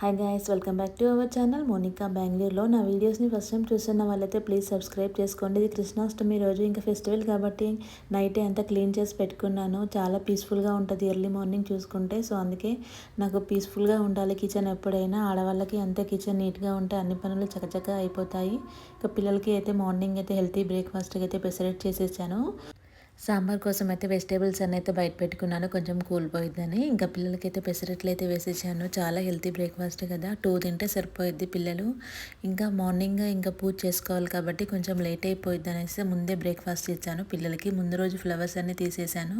Hi guys welcome back to our channel Monica బెంగళూరులో నా వీడియోస్ని ఫస్ట్ టైం చూస్తున్న వాళ్ళైతే ప్లీజ్ సబ్స్క్రైబ్ చేసుకోండి. ఇది కృష్ణాష్టమి రోజు ఇంకా ఫెస్టివల్ కాబట్టి నైట్ అంతా క్లీన్ చేసి పెట్టుకున్నాను. చాలా పీస్ఫుల్గా ఉంటుంది ఎర్లీ మార్నింగ్ చూసుకుంటే. సో అందుకే నాకు పీస్ఫుల్గా ఉండాలి కిచెన్ ఎప్పుడైనా. ఆడవాళ్ళకి అంతే కిచెన్ నీట్గా ఉంటే అన్ని పనులు చకచక అయిపోతాయి. ఇంకా పిల్లలకి అయితే మార్నింగ్ అయితే హెల్తీ బ్రేక్ఫాస్ట్కి అయితే ప్రిసరేట్ చేసేసాను. సాంబార్ కోసం అయితే వెజిటేబుల్స్ అన్నీ అయితే బయట పెట్టుకున్నాను. కొంచెం కూలిపోయిద్దని. ఇంకా పిల్లలకైతే పెసరట్లు అయితే వేసేసాను. చాలా హెల్తీ బ్రేక్ఫాస్ట్ కదా. టూ తింటే సరిపోయిద్ది పిల్లలు. ఇంకా మార్నింగ్ ఇంకా పూజ చేసుకోవాలి కాబట్టి కొంచెం లేట్ అయిపోయిద్ది అనేసి ముందే బ్రేక్ఫాస్ట్ ఇచ్చాను పిల్లలకి ముందు రోజు ఫ్లవర్స్ అన్నీ తీసేసాను.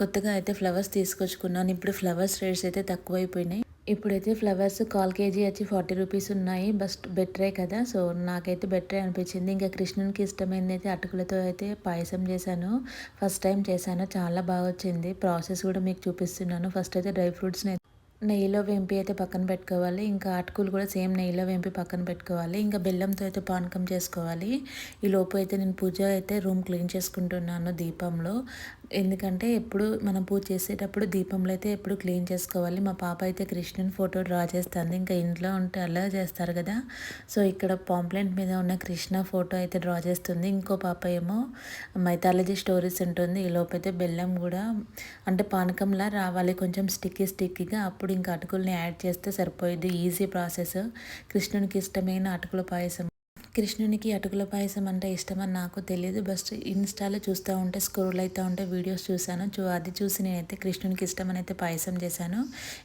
కొత్తగా అయితే ఫ్లవర్స్ తీసుకొచ్చుకున్నాను. ఇప్పుడు ఫ్లవర్స్ రేట్స్ అయితే తక్కువైపోయినాయి. ఇప్పుడైతే ఫ్లవర్స్ కాల్ కేజీ వచ్చి ఫార్టీ రూపీస్ ఉన్నాయి. బస్ట్ బెటరే కదా. సో నాకైతే బెటరే అనిపించింది. ఇంకా కృష్ణునికి ఇష్టమైనది అయితే అటుకులతో అయితే పాయసం చేశాను. ఫస్ట్ టైం చేశాను. చాలా బాగా వచ్చింది. ప్రాసెస్ కూడా మీకు చూపిస్తున్నాను. ఫస్ట్ అయితే డ్రై ఫ్రూట్స్ని నెయ్యిలో వేంపి అయితే పక్కన పెట్టుకోవాలి. ఇంకా అటుకులు కూడా సేమ్ నెయ్యిలో వేంపి పక్కన పెట్టుకోవాలి. ఇంకా బెల్లంతో అయితే పానకం చేసుకోవాలి. ఈ లోపు అయితే నేను పూజ అయితే రూమ్ క్లీన్ చేసుకుంటున్నాను దీపంలో. ఎందుకంటే ఎప్పుడు మనం పూజ చేసేటప్పుడు దీపంలో అయితే ఎప్పుడు క్లీన్ చేసుకోవాలి. మా పాప అయితే కృష్ణుని ఫోటో డ్రా చేస్తుంది. ఇంకా ఇంట్లో ఉంటే అలా చేస్తారు కదా. సో ఇక్కడ పాంప్లెంట్ మీద ఉన్న కృష్ణ ఫోటో అయితే డ్రా చేస్తుంది. ఇంకో పాప ఏమో మైథాలజీ స్టోరీస్ ఉంటుంది. ఈ లోపైతే అయితే బెల్లం కూడా అంటే పానకంలా రావాలి. కొంచెం స్టిక్కీ స్టిక్కీగా అప్పుడు ఇంకా అటుకుల్ని యాడ్ చేస్తే సరిపోయేది. Easy process. కృష్ణునికి ఇష్టమైన అటుకుల పాయసం. కృష్ణునికి అటుకుల పాయసం అంటే ఇష్టమని నాకు తెలియదు బస్ట్ ఇన్స్టాలో చూస్తూ ఉంటే స్క్రోల్ అవుతూ ఉంటే వీడియోస్ చూశాను. చూ అది చూసి నేనైతే కృష్ణునికి ఇష్టమని అయితే పాయసం చేశాను.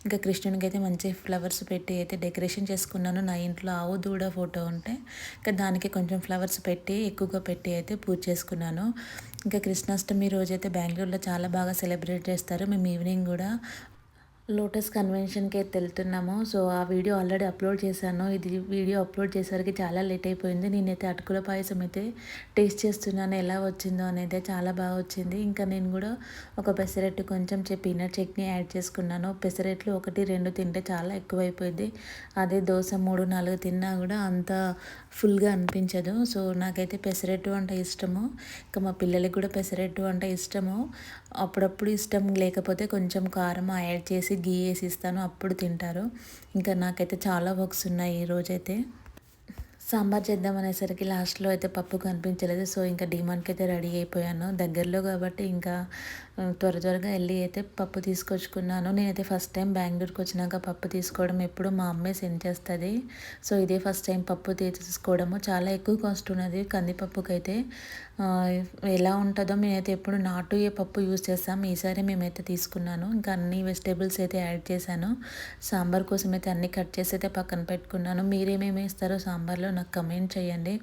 ఇంకా కృష్ణునికి అయితే మంచి ఫ్లవర్స్ పెట్టి అయితే డెకరేషన్ చేసుకున్నాను. నా ఇంట్లో ఆవు దూడ ఫోటో ఉంటే ఇంకా దానికి కొంచెం ఫ్లవర్స్ పెట్టి ఎక్కువగా పెట్టి అయితే పూజ చేసుకున్నాను. ఇంకా కృష్ణాష్టమి రోజు అయితే బెంగళూరులో చాలా బాగా సెలబ్రేట్ చేస్తారు. మేము ఈవినింగ్ కూడా లోటస్ కన్వెన్షన్కి అయితే వెళ్తున్నాము. సో ఆ వీడియో ఆల్రెడీ అప్లోడ్ చేశాను. ఇది వీడియో అప్లోడ్ చేసరికి చాలా లేట్ అయిపోయింది. నేనైతే అటుకుల పాయసం అయితే టేస్ట్ చేస్తున్నాను. ఎలా వచ్చిందో అనేది చాలా బాగా వచ్చింది. ఇంకా నేను కూడా ఒక పెసరెట్టు కొంచెం పీనట్ చట్నీ యాడ్ చేసుకున్నాను. పెసరెట్లు ఒకటి రెండు తింటే చాలా ఎక్కువైపోయింది అదే దోశ మూడు నాలుగు తిన్నా కూడా అంత ఫుల్గా అనిపించదు. సో నాకైతే పెసరెట్టు అంటే ఇష్టము. ఇంకా మా పిల్లలకి కూడా పెసరెట్టు అంటే ఇష్టము. అప్పుడప్పుడు ఇష్టం లేకపోతే కొంచెం కారం యాడ్ చేసి గీ వేసి ఇస్తాను అప్పుడు తింటారు. ఇంకా నాకైతే చాలా వర్క్స్ ఉన్నాయి ఈరోజైతే సాంబార్ చేద్దాం అనేసరికి లాస్ట్లో అయితే పప్పు కనిపించలేదు. సో ఇంకా డిమాండ్కి అయితే రెడీ అయిపోయాను. దగ్గరలో కాబట్టి ఇంకా త్వర త్వరగా వెళ్ళి అయితే పప్పు తీసుకొచ్చుకున్నాను. నేనైతే ఫస్ట్ టైం బెంగళూరుకి వచ్చినాక పప్పు తీసుకోవడం ఎప్పుడు మా అమ్మే సెండ్ చేస్తుంది. సో ఇదే ఫస్ట్ టైం పప్పు తీసుకోవడము. చాలా ఎక్కువ కాస్ట్ ఉన్నది. కందిపప్పుకి అయితే ఎలా ఉంటుందో మేమైతే ఎప్పుడు నాటు ఏ పప్పు యూజ్ చేస్తాం. ఈసారి మేమైతే తీసుకున్నాను. ఇంకా అన్ని వెజిటేబుల్స్ అయితే యాడ్ చేశాను. సాంబార్ కోసం అయితే అన్ని కట్ చేసి అయితే పక్కన పెట్టుకున్నాను. మీరేమేమి ఇస్తారో సాంబార్లో నాకు కమెంట్ చేయండి.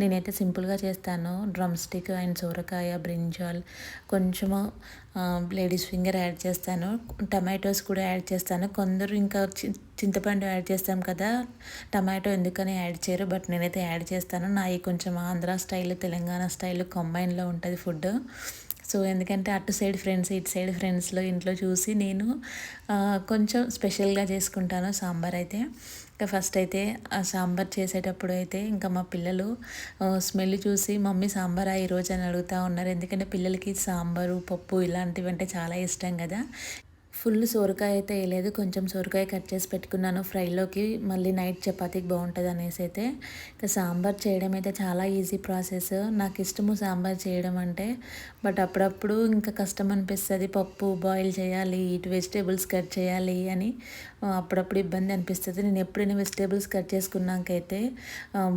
నేనైతే సింపుల్గా చేస్తాను. డ్రమ్ స్టిక్ అండ్ సోరకాయ బ్రింజాల్ కొంచెము లేడీస్ ఫింగర్ యాడ్ చేస్తాను టమాటోస్ కూడా యాడ్ చేస్తాను. కొందరు ఇంకా చింతపండు యాడ్ చేస్తాం కదా టమాటో ఎందుకని యాడ్ చేయరు బట్ నేనైతే యాడ్ చేస్తాను. నాయి కొంచెం ఆంధ్ర స్టైల్ తెలంగాణ స్టైల్ కంబైన్లో ఉంటుంది ఫుడ్ సో ఎందుకంటే అటు సైడ్ ఫ్రెండ్స్ ఇటు సైడ్ ఫ్రెండ్స్లో ఇంట్లో చూసి నేను కొంచెం స్పెషల్గా చేసుకుంటాను సాంబార్ అయితే. ఇంకా ఫస్ట్ అయితే ఆ సాంబార్ చేసేటప్పుడు అయితే ఇంకా మా పిల్లలు స్మెల్ చూసి మమ్మీ సాంబార్ ఈరోజు? అని అడుగుతూ ఉన్నారు. ఎందుకంటే పిల్లలకి సాంబారు పప్పు ఇలాంటివి అంటే చాలా ఇష్టం కదా. ఫుల్ సోరకాయ అయితే వేయలేదు. కొంచెం సోరకాయ కట్ చేసి పెట్టుకున్నాను ఫ్రైలోకి. మళ్ళీ నైట్ చపాతీకి బాగుంటుంది అనేసి అయితే. ఇంకా సాంబార్ చేయడం అయితే చాలా ఈజీ ప్రాసెస్. నాకు ఇష్టము సాంబార్ చేయడం అంటే. బట్ అప్పుడప్పుడు ఇంకా కష్టం అనిపిస్తుంది. పప్పు బాయిల్ చేయాలి ఇటు వెజిటేబుల్స్ కట్ చేయాలి అని అప్పుడప్పుడు ఇబ్బంది అనిపిస్తుంది. నేను ఎప్పుడైనా వెజిటేబుల్స్ కట్ చేసుకున్నాకైతే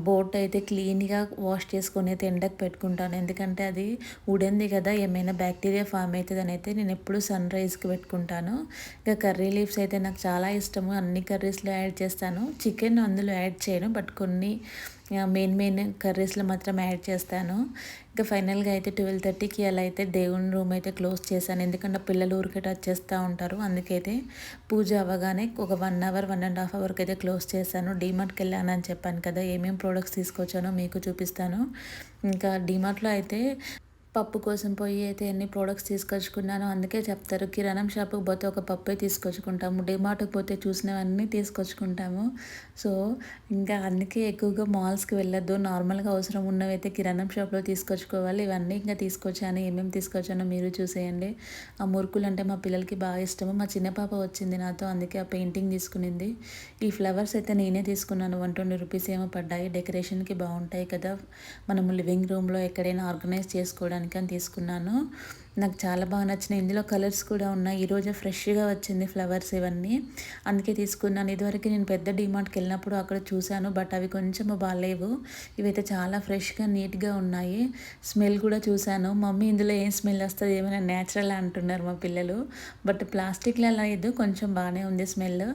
బోట్ అయితే క్లీన్గా వాష్ చేసుకొని అయితే ఎండకు పెట్టుకుంటాను. ఎందుకంటే అది ఉడింది కదా ఏమైనా బ్యాక్టీరియా ఫామ్ అవుతుంది అని అయితే నేను ఎప్పుడు సన్ రైజ్కి పెట్టుకుంటాను. ఇంకా కర్రీ లీవ్స్ అయితే నాకు చాలా ఇష్టము. అన్ని కర్రీస్లో యాడ్ చేస్తాను. చికెన్ అందులో యాడ్ చేయను. బట్ కొన్ని మెయిన్ మెయిన్ కర్రీస్లో మాత్రం యాడ్ చేస్తాను. ఇంకా ఫైనల్గా అయితే ట్వెల్వ్ థర్టీకి అలా అయితే దేవుని రూమ్ అయితే క్లోజ్ చేశాను. ఎందుకంటే పిల్లలు ఊరికే టచ్ చేస్తూ ఉంటారు. అందుకైతే పూజ అవ్వగానే ఒక one hour one and half అవర్కి అయితే క్లోజ్ చేశాను. డీమార్ట్కి వెళ్ళానని చెప్పాను కదా ఏమేమి ప్రోడక్ట్స్ తీసుకొచ్చానో మీకు చూపిస్తాను. ఇంకా డీమార్ట్లో అయితే పప్పు కోసం పోయి అయితే ఎన్ని ప్రోడక్ట్స్ తీసుకొచ్చుకున్నానో అందుకే చెప్తారు. కిరాణం షాప్కి పోతే ఒక పప్పే తీసుకొచ్చుకుంటాము. డిమార్ట్కి పోతే చూసినవన్నీ తీసుకొచ్చుకుంటాము. సో ఇంకా అందుకే ఎక్కువగా మాల్స్కి వెళ్ళొద్దు. నార్మల్గా అవసరం ఉన్నవైతే కిరాణం షాప్లో తీసుకొచ్చుకోవాలి. ఇవన్నీ ఇంకా తీసుకొచ్చాను. ఏమేమి తీసుకొచ్చానో మీరు చూసేయండి. ఆ మురుకులు అంటే మా పిల్లలకి బాగా ఇష్టము. మా చిన్న పాప వచ్చింది నాతో అందుకే ఆ పెయింటింగ్ తీసుకునింది. ఈ ఫ్లవర్స్ అయితే నేనే తీసుకున్నాను. వన్ ట్వంటీ రూపీస్ ఏమో పడ్డాయి. డెకరేషన్కి బాగుంటాయి కదా. మనము లివింగ్ రూమ్లో ఎక్కడైనా ఆర్గనైజ్ చేసుకోవడానికి అని తీసుకున్నాను. నాకు చాలా బాగా నచ్చినాయి. ఇందులో కలర్స్ కూడా ఉన్నాయి. ఈరోజు ఫ్రెష్గా వచ్చింది ఫ్లవర్స్ ఇవన్నీ. అందుకే తీసుకున్నాను. ఇదివరకు నేను పెద్ద డిమార్ట్కి వెళ్ళినప్పుడు అక్కడ చూశాను. బట్ అవి కొంచెం బాగాలేవు. ఇవైతే చాలా ఫ్రెష్గా నీట్గా ఉన్నాయి. స్మెల్ కూడా చూశాను. మమ్మీ ఇందులో ఏం స్మెల్ వస్తుంది ఏమైనా న్యాచురల్ అంటున్నారు మా పిల్లలు. బట్ ప్లాస్టిక్లో లేదు. కొంచెం బాగానే ఉంది స్మెల్.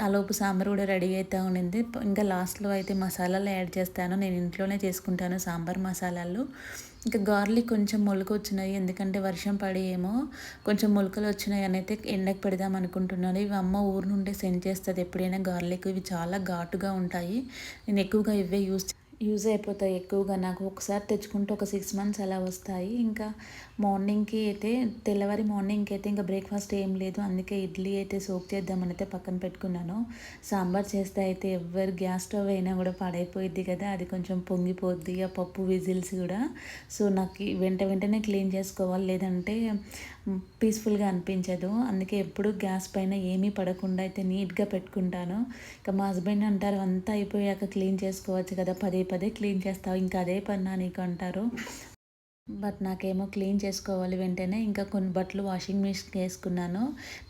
ఆలోపు సాంబార్ కూడా రెడీ అవుతూ ఉండింది. ఇంకా లాస్ట్లో అయితే మసాలాలు యాడ్ చేస్తాను. నేను ఇంట్లోనే చేసుకుంటాను సాంబార్ మసాలాలు. ఇంకా గార్లిక్ కొంచెం మొలక వచ్చినాయి ఎందుకంటే వర్షం పడి ఏమో కొంచెం మొలకలు వచ్చినాయి అని అయితే ఎండకు పెడదాం అనుకుంటున్నాను. ఇవి అమ్మ ఊరు నుండి సెండ్ చేస్తుంది ఎప్పుడైనా గార్లిక్. ఇవి చాలా ఘాటుగా ఉంటాయి. నేను ఎక్కువగా ఇవే యూస్ యూజ్ అయిపోతాయి ఎక్కువగా. నాకు ఒకసారి తెచ్చుకుంటే ఒక సిక్స్ మంత్స్ అలా వస్తాయి. ఇంకా మార్నింగ్కి అయితే తెల్లవారి మార్నింగ్కి అయితే ఇంకా బ్రేక్ఫాస్ట్ ఏం లేదు. అందుకే ఇడ్లీ అయితే సోక్ చేద్దామని అయితే పక్కన పెట్టుకున్నాను. సాంబార్ చేస్తే అయితే ఎవరు గ్యాస్ స్టవ్ అయినా కూడా పాడైపోయిద్ది కదా అది కొంచెం పొంగిపోద్ది ఆ పప్పు విజిల్స్ కూడా. సో నాకు వెంట వెంటనే క్లీన్ చేసుకోవాలి. లేదంటే పీస్ఫుల్గా అనిపించదు. అందుకే ఎప్పుడు గ్యాస్ పైన ఏమీ పడకుండా అయితే నీట్గా పెట్టుకుంటాను. ఇంకా మా హస్బెండ్ అంటారు అంతా అయిపోయాక క్లీన్ చేసుకోవచ్చు కదా పదే పదే క్లీన్ చేస్తావు ఇంకా అదే పన్నా నీకు అంటారు. బట్ నాకేమో క్లీన్ చేసుకోవాలి వెంటనే. ఇంకా కొన్ని బట్టలు వాషింగ్ మిషన్కి వేసుకున్నాను.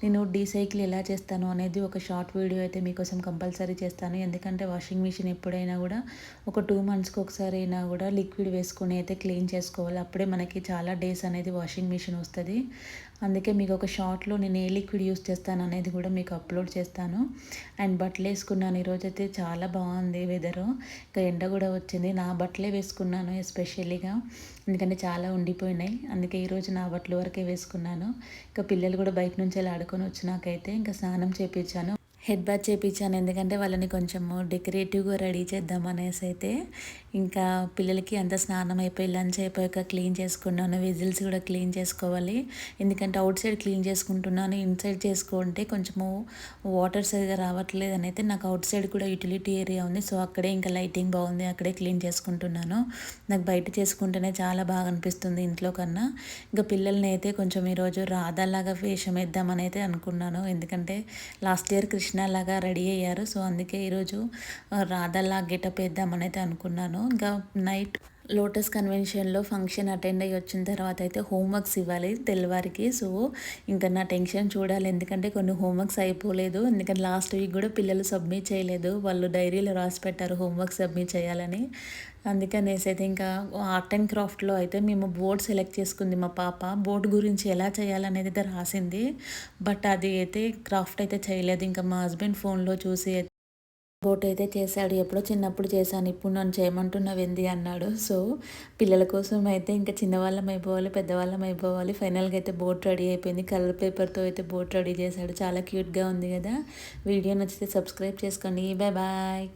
నేను డీసైకిల్ ఎలా చేస్తాను అనేది ఒక షార్ట్ వీడియో అయితే మీకోసం కంపల్సరీ చేస్తాను. ఎందుకంటే వాషింగ్ మిషన్ ఎప్పుడైనా కూడా ఒక టూ మంత్స్కి ఒకసారి అయినా కూడా లిక్విడ్ వేసుకొని అయితే క్లీన్ చేసుకోవాలి. అప్పుడే మనకి చాలా డేస్ అనేది వాషింగ్ మిషన్ వస్తుంది. అందుకే మీకు ఒక షార్ట్లో నేను ఏ లిక్విడ్ యూస్ చేస్తాను అనేది కూడా మీకు అప్లోడ్ చేస్తాను. అండ్ బట్టలు వేసుకున్నాను. ఈరోజైతే చాలా బాగుంది వెదరు. ఇంకా ఎండ కూడా వచ్చింది. నా బట్టలే వేసుకున్నాను ఎస్పెషల్లీగా. ఎందుకంటే చాలా ఉండిపోయినాయి. అందుకే ఈరోజు నా బట్టలు వరకే వేసుకున్నాను. ఇంకా పిల్లలు కూడా బయట నుంచి వెళ్ళి ఆడుకొని వచ్చినాకైతే ఇంకా స్నానం చేపించాను హెడ్ బాత్ చేయించాను. ఎందుకంటే వాళ్ళని కొంచెము డెకరేటివ్గా రెడీ చేద్దాం అనేసి అయితే ఇంకా పిల్లలకి అంత స్నానం అయిపోయి లంచ్ అయిపోయాక క్లీన్ చేసుకున్నాను. విజిల్స్ కూడా క్లీన్ చేసుకోవాలి. ఎందుకంటే అవుట్ సైడ్ క్లీన్ చేసుకుంటున్నాను. ఇన్సైడ్ చేసుకుంటే కొంచెము వాటర్ సరిగా రావట్లేదు అని అయితే నాకు అవుట్ సైడ్ కూడా యూటిలిటీ ఏరియా ఉంది. సో అక్కడే ఇంకా లైటింగ్ బాగుంది. అక్కడే క్లీన్ చేసుకుంటున్నాను. నాకు బయట చేసుకుంటేనే చాలా బాగా అనిపిస్తుంది ఇంట్లో కన్నా. ఇంకా పిల్లల్ని అయితే కొంచెం ఈరోజు రాధాలాగా వేషం వేద్దామని అయితే అనుకున్నాను. ఎందుకంటే లాస్ట్ ఇయర్ కృష్ణ లాగా రెడీ అయ్యారు. సో అందుకే ఈరోజు రాధల్లా గెటప్ వేద్దామని అయితే అనుకున్నాను. ఇంకా నైట్ లోటస్ కన్వెన్షన్లో ఫంక్షన్ అటెండ్ అయ్యి వచ్చిన తర్వాత అయితే హోంవర్క్స్ ఇవ్వాలి తెల్లవారికి. సో ఇంకా నా టెన్షన్ చూడాలి. ఎందుకంటే కొన్ని హోంవర్క్స్ అయిపోలేదు. ఎందుకంటే లాస్ట్ వీక్ కూడా పిల్లలు సబ్మిట్ చేయలేదు. వాళ్ళు డైరీలో రాసి పెట్టారు హోంవర్క్ సబ్మిట్ చేయాలని. అందుకనేసి అయితే ఇంకా ఆర్ట్ అండ్ క్రాఫ్ట్లో అయితే మేము బోర్డ్ సెలెక్ట్ చేసుకుంది మా పాప. బోర్డ్ గురించి ఎలా చేయాలనేది అయితే రాసింది. బట్ అది అయితే క్రాఫ్ట్ అయితే చేయలేదు. ఇంకా మా హస్బెండ్ ఫోన్లో చూసి బోట్ అయితే చేశాడు. ఎప్పుడో చిన్నప్పుడు చేశాను. ఇప్పుడు నన్ను చేయమంటున్నావు ఏంది అన్నాడు. సో పిల్లల కోసం అయితే ఇంకా చిన్నవాళ్ళం అయిపోవాలి పెద్దవాళ్ళం అయిపోవాలి. ఫైనల్గా అయితే బోట్ రెడీ అయిపోయింది. కలర్ పేపర్తో అయితే బోట్ రెడీ చేశాడు. చాలా క్యూట్గా ఉంది కదా. వీడియో నచ్చితే సబ్స్క్రైబ్ చేసుకోండి. Bye bye.